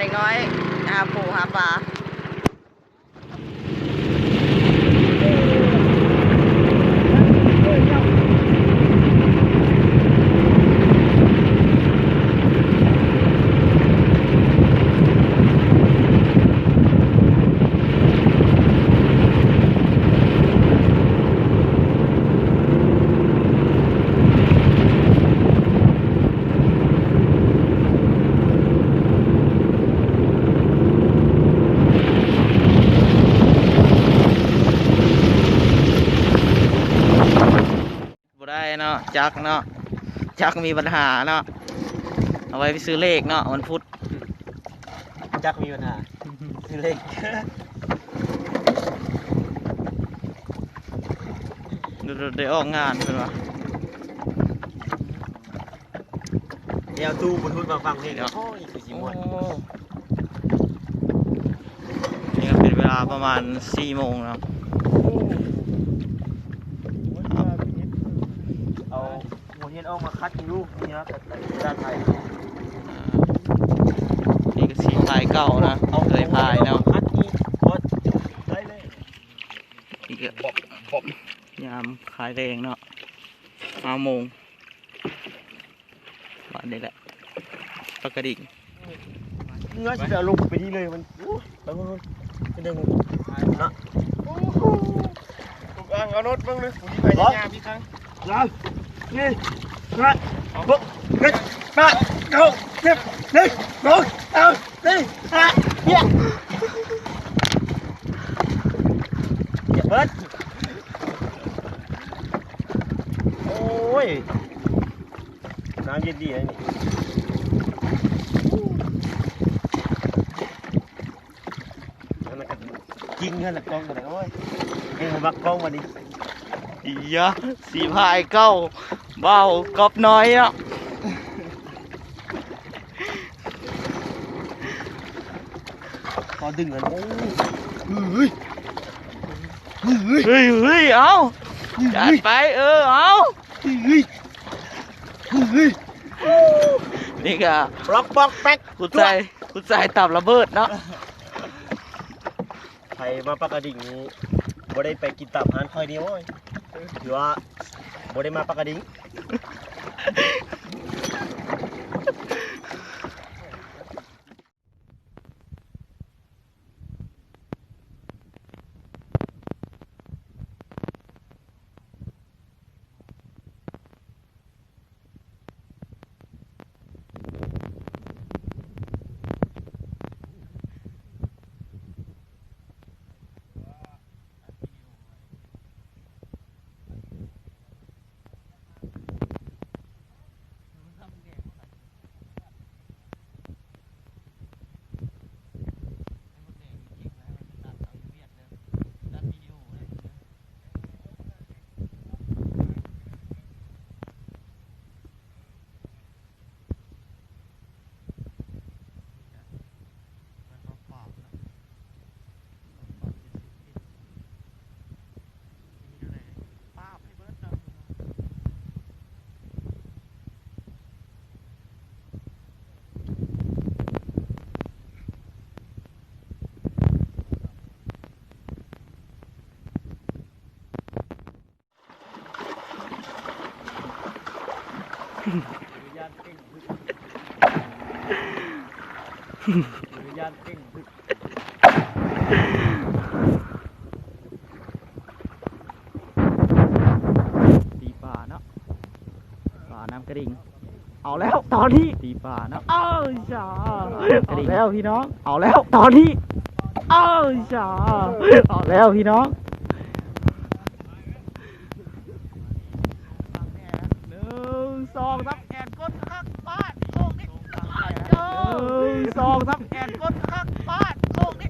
าเด็กน้อยหาปูหาปลา เนาะจักเนาะจักมีปัญหาเนาะเอาไว้ไปซื้อเลขเนาะวันพุธจักมีปัญหาคือเล็กเดี๋ยวได้ออกงานเพิ่นว่าเดี๋ยวตู้บนทุนมาฟังเพลงโอ้ยคือสิมวนนี่ก็เป็นเวลาประมาณ4โมงแล้วเอาหัว เทียนออกมาคัดกินลูกนี่นะแต่ด้านไทยอ่านี่ก็สีพายเก่านะเคยพายเนาะคัดนี่บดได้เลยนี่ก็ยามขายแรงเนาะห้าโมงวันนี้แหละปกระดิ่งเนื้อจะเอาลงไปนี่เลยมันอู้ไปบนทุนจะดึงนะถูกอ่างเอาโน้ตบ้างเลยผู้ที่พยายามพี่ครั้ง แล้วนี่นะบุ๊กเฮ้าเก้าเจ็บหนึ่งสองเอาสี่ห้าเฮียอย่าเบิดโอ้ยน้ำเย็นดีนะนี่นั่นน่ะก็จริงนั่นแหละกองกันเลยโอ้ยเอ็งมาบักกล้องมาดิอียะ สีพายเก้าเบากอบน้อยเนาะพอดึงกันโอ้เฮ้ยเฮ้ยเฮ้ยเฮ้ยเอาจัดไปเออเอาเฮ้ยเฮ้ยนี่ก็ล็อกบอกแป๊กคุณใจคุณใจตับระเบิดเนาะใครมาปากกระดิ่งนี้บ่ได้ไปกินตับหานคอยเดียวโอ้ยหรือว่า บ่ได้ มาปากกระดิ่านเก่งบึกตีป่าเนาะป่าน้ำกระดิ่ง เอาแล้วตอนนี้ตีป่าเนาะเอ้ยจ้าเอาแล้วพี่น้อง เอาแล้วตอนนี้เอ้ยจ้าเอาแล้วพี่น้องหนึ่งสองทับแอนก้นคักบ้านโคกนี่หนึ่งสอง ทับแอนก้นคักบ้านโคกนี่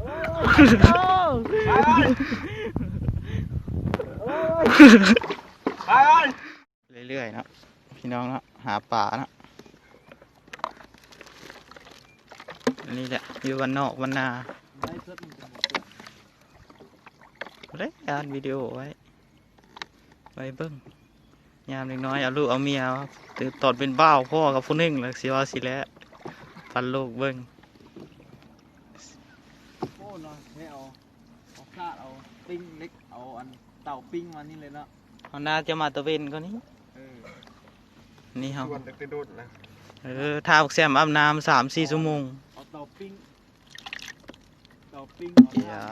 เรื่อยๆนะพี่น้องนะหาป่านะนี่แหละอยู่วันนอกวันนาเล่นการวิดีโอไว้ไว้เบิ้งยามเล็กน้อยเอาลูกเอาเมียตื่นตอนเป็นบ้าวพ่อกับผู้นึ่งแล้วสิว่าสิแล้วปันลูกเบิ้ง เนาะให้เอาเอาคาดเอาปิ้งเล็กเอาอันเต่าปิ้งมานี่เลยเนาะเอาน่าจะมาตะเวนก็นี้เออนี่ครับชวนแต่กระโดดนะเออทาบักแซมอาบน้ำสามสี่ชั่วโมงเอาเต่าปิ้งเต่าปิ้งอย่า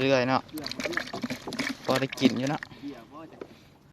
เรื่อยๆเนาะเกี่ยวเกี่ยวพอได้กินอยู่เนาะเกี่ยวว่าจะ